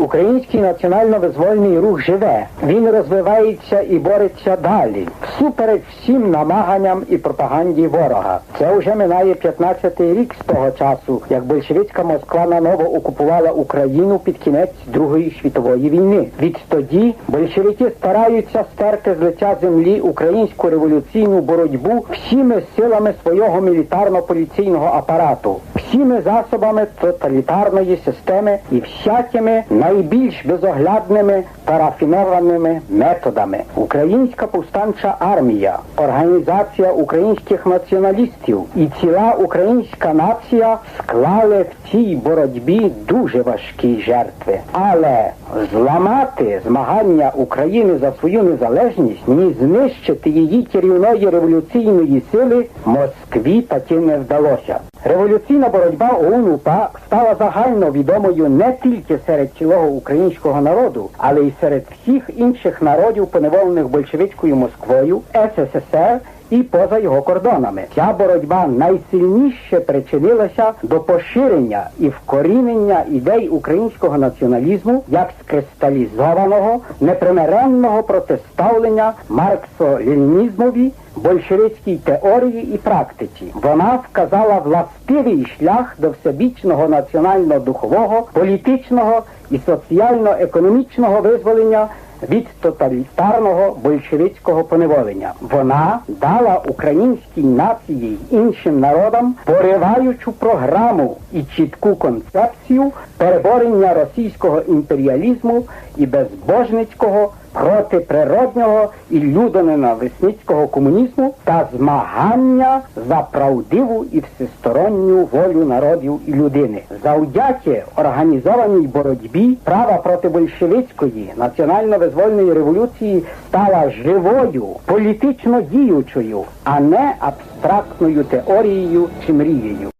Український національно-визвольний рух живе. Він розвивається і бореться далі, всупереч всім намаганням і пропаганді ворога. Це вже минає 15-й рік з того часу, як большевицька Москва наново окупувала Україну під кінець Другої світової війни. Відтоді большевики стараються стерти з лиця землі українську революційну боротьбу всіми силами свого мілітарно-поліційного апарату, всіми засобами тоталітарної системи і всякими найбільш безоглядними та рафінованими методами. Українська повстанча армія, організація українських націоналістів і ціла українська нація склали в цій боротьбі дуже важкі жертви. Але зламати змагання України за свою незалежність, ні знищити її керівної революційної сили Москві таки не вдалося. Революційна боротьба ОУН-УПА стала загально відомою не тільки серед цілого українського народу, але й серед всіх інших народів, поневолених большевицькою Москвою, СССР і поза його кордонами. Ця боротьба найсильніше причинилася до поширення і вкорінення ідей українського націоналізму як скристалізованого непримиренного протиставлення марксо-ленінізмові большевицькій теорії і практиці. Вона вказала властивий шлях до всебічного національно-духового, політичного і соціально-економічного визволення від тоталітарного большевицького поневолення. Вона дала українській нації й іншим народам пориваючу програму і чітку концепцію переборення російського імперіалізму і безбожницького протиприроднього і людоненависницького комунізму та змагання за правдиву і всесторонню волю народів і людини. Завдяки організованій боротьбі права проти большевицької національно-визвольної революції стала живою, політично діючою, а не абстрактною теорією чи мрією.